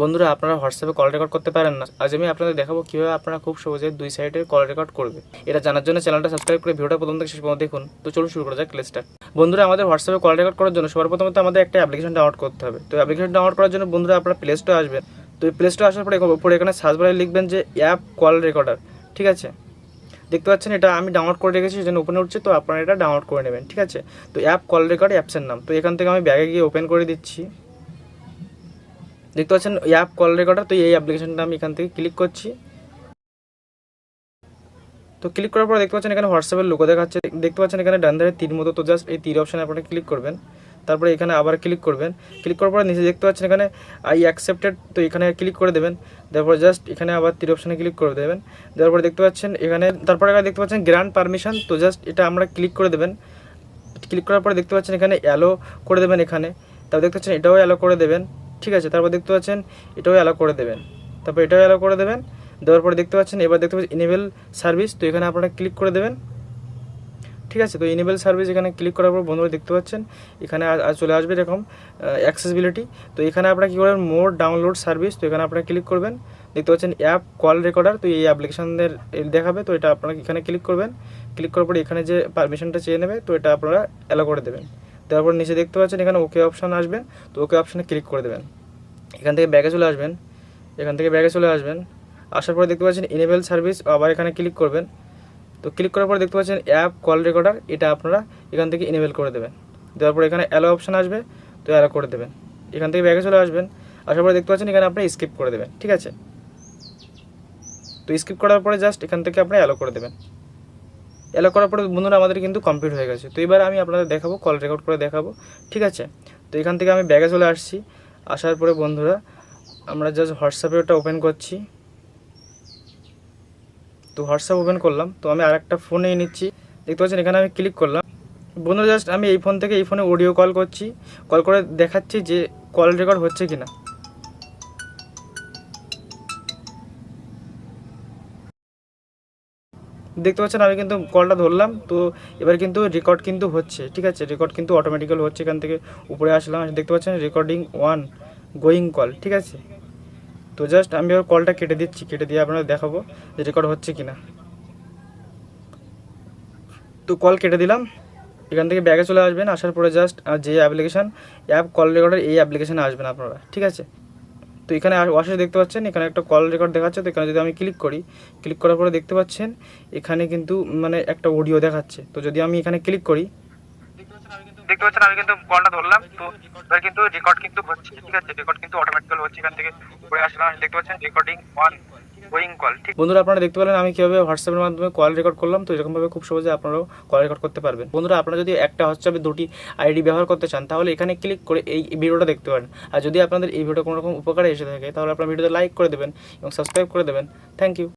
বন্ধুরা, আপনারা হোয়াটসঅ্যাপে কল রেকর্ড করতে পারেন না। আজ আমি আপনাদের দেখাবো কীভাবে আপনারা খুব সহজে দুই সাইডের কল রেকর্ড করবে। এটা জানার জন্য চ্যানেলটা সাবস্ক্রাইব করে ভিডিওটা প্রথম থেকে শেষ পর্যন্ত দেখুন। তো চলুন শুরু করা যাক ক্লেসটা বন্ধুরা, আমাদের হোয়াটসঅ্যাপে কল রেকর্ড করার জন্য সবার প্রথমে তো আমাদের একটা অ্যাপ্লিকেশন ডাউনলোড করতে হবে। তো অ্যাপ্লিকেশন ডাউনলোড করার জন্য বন্ধুরা আপনারা প্লে স্টোরে আসবেন। তো প্লে স্টোরে আসার পরে উপরে এখানে সার্চ বারে লিখবেন যে অ্যাপ কল রেকর্ডার ঠিক আছে? দেখতে পাচ্ছেন, এটা আমি ডাউনলোড করে রেখেছি, সেজন্য ওপেন উঠছে তো আপনারা এটা ডাউনলোড করে নেবেন, ঠিক আছে? তো অ্যাপ কল রেকর্ড অ্যাপসের নাম। তো এখান থেকে আমি ব্যাগে গিয়ে ওপেন করে দিচ্ছি। দেখতে পাচ্ছেন অ্যাপ কল রেকর্ডার তো এই অ্যাপ্লিকেশনটা আমি এখান থেকে ক্লিক করছি। তো ক্লিক করার পর দেখতে পাচ্ছেন এখানে হোয়াটসঅ্যাপের লোগো দেখাচ্ছে। দেখতে পাচ্ছেন এখানে ডান ধারে তীর মতো, তো জাস্ট এই তীর অপশানে আপনারা ক্লিক করবেন। তারপরে এখানে আবার ক্লিক করবেন। ক্লিক করার পরে নিচে দেখতে পাচ্ছেন এখানে আই অ্যাকসেপ্টেড তো এখানে ক্লিক করে দেবেন। তারপর জাস্ট এখানে আবার তীর অপশানে ক্লিক করে দেবেন। দেওয়ার পরে দেখতে পাচ্ছেন এখানে, তারপরে এখানে দেখতে পাচ্ছেন গ্র্যান্ড পারমিশন তো জাস্ট এটা আমরা ক্লিক করে দেবেন। ক্লিক করার পরে দেখতে পাচ্ছেন এখানে অ্যালো করে দেবেন এখানে। তারপর দেখতে পাচ্ছেন এটাও অ্যালো করে দেবেন। ঠিক আছে, তারপর দেখতে পাচ্ছেন এটাও অ্যালো করে দেবেন। তারপর এটাও অ্যালো করে দেবেন, দেওয়ার পরে দেখতে পাচ্ছেন, এবার দেখতে পাচ্ছেন ইনেবল সার্ভিস তো এখানে আপনারা ক্লিক করে দেবেন। ঠিক আছে, তো ইনেবল সার্ভিস এখানে ক্লিক করার পর বন্ধুরা দেখতে পাচ্ছেন, এখানে চলে আসবে এরকম অ্যাক্সেসিবিলিটি তো এখানে আপনারা কী করবেন মোর ডাউনলোড সার্ভিস তো এখানে আপনারা ক্লিক করবেন। দেখতে পাচ্ছেন অ্যাপ কল রেকর্ডার তো এই অ্যাপ্লিকেশানদের দেখাবে, তো এটা আপনারা এখানে ক্লিক করবেন। ক্লিক করার পরে এখানে যে পারমিশনটা চেয়ে নেবে, তো এটা আপনারা অ্যালো করে দেবেন। তারপর নিচে দেখতে পাচ্ছেন এখানে ওকে অপশান আসবেন তো ওকে অপশানে ক্লিক করে দেবেন। এখান থেকে ব্যাগে চলে আসবেন। এখান থেকে ব্যাগে চলে আসবেন। আসার পরে দেখতে পাচ্ছেন ইনেবল সার্ভিস আবার এখানে ক্লিক করবেন। তো ক্লিক করার পরে দেখতে পাচ্ছেন অ্যাপ কল রেকর্ডার এটা আপনারা এখান থেকে ইনেবল করে দেবেন। দেওয়ার পরে এখানে অ্যালো অপশান আসবে, তো অ্যালো করে দেবেন। এখান থেকে ব্যাগে চলে আসবেন। আসার পরে দেখতে পাচ্ছেন এখানে আপনি স্কিপ করে দেবেন, ঠিক আছে? তো স্কিপ করার পরে জাস্ট এখান থেকে আপনি অ্যালো করে দেবেন। অ্যালো করার পরে বন্ধুরা আমাদের কিন্তু কমপ্লিট হয়ে গেছে। তো এবার আমি আপনাদের দেখাবো কল রেকর্ড করে দেখাবো, ঠিক আছে? তো এখান থেকে আমি ব্যাগে চলে আসছি। আসার পরে বন্ধুরা, আমরা জাস্ট হোয়াটসঅ্যাপে ওটা ওপেন করছি। তো হোয়াটসঅ্যাপ ওপেন করলাম। তো আমি আরেকটা ফোন নিয়ে নিচ্ছি। দেখতে পাচ্ছেন, এখানে আমি ক্লিক করলাম। বন্ধুরা জাস্ট আমি এই ফোন থেকে এই ফোনে অডিও কল করছি। কল করে দেখাচ্ছি যে কল রেকর্ড হচ্ছে কিনা। দেখতে পাচ্ছেন, আমি কিন্তু কলটা ধরলাম। তো এবার কিন্তু রেকর্ড কিন্তু হচ্ছে, ঠিক আছে? রেকর্ড কিন্তু অটোমেটিক্যাল হচ্ছে এখান থেকে উপরে আসলাম। দেখতে পাচ্ছেন রেকর্ডিং ওয়ান গোয়িং কল ঠিক আছে? তো জাস্ট আমি এবার কলটা কেটে দিচ্ছি, কেটে দিয়ে আপনাদের দেখাবো যে রেকর্ড হচ্ছে কিনা। তো কল কেটে দিলাম। এখান থেকে ব্যাগে চলে আসবেন, আসার পরে জাস্ট যে অ্যাপ্লিকেশান অ্যাপ কল রেকর্ডার এই অ্যাপ্লিকেশানে আসবেন আপনারা, ঠিক আছে? তো এখানে ওয়াশে দেখতে পাচ্ছেন, এখানে একটা কল রেকর্ড দেখাচ্ছে। তো এখানে যদি আমি ক্লিক করি ক্লিক করার পরে দেখতে পাচ্ছেন, এখানে কিন্তু মানে একটা অডিও দেখাচ্ছে। তো যদি আমি এখানে ক্লিক করি দেখতে পাচ্ছেন, আমি কিন্তু কলটা ধরলাম, তো এবার কিন্তু রেকর্ড কিন্তু হচ্ছে, ঠিক আছে? রেকর্ড কিন্তু অটোমেটিক্যাল হচ্ছে, এখান থেকে উপরে আসলাম দেখতে পাচ্ছেন রেকর্ডিং অন বন্ধুরা, আপনারা দেখতে পেলেন, আমি কীভাবে হোয়াটসঅ্যাপের মাধ্যমে কল রেকর্ড করলাম, তো এরকমভাবে খুব সহজে আপনারাও কল রেকর্ড করতে পারবেন। বন্ধুরা, আপনারা যদি একটা হোয়াটসঅ্যাপে দুটি আইডি ব্যবহার করতে চান, তাহলে এখানে ক্লিক করে এই ভিডিওটা দেখতে পারেন। আর যদি আপনাদের এই ভিডিও কোনো রকম উপকারে এসে থাকে, তাহলে আপনার ভিডিওতে লাইক করে দেবেন এবং সাবস্ক্রাইব করে দেবেন। Thank you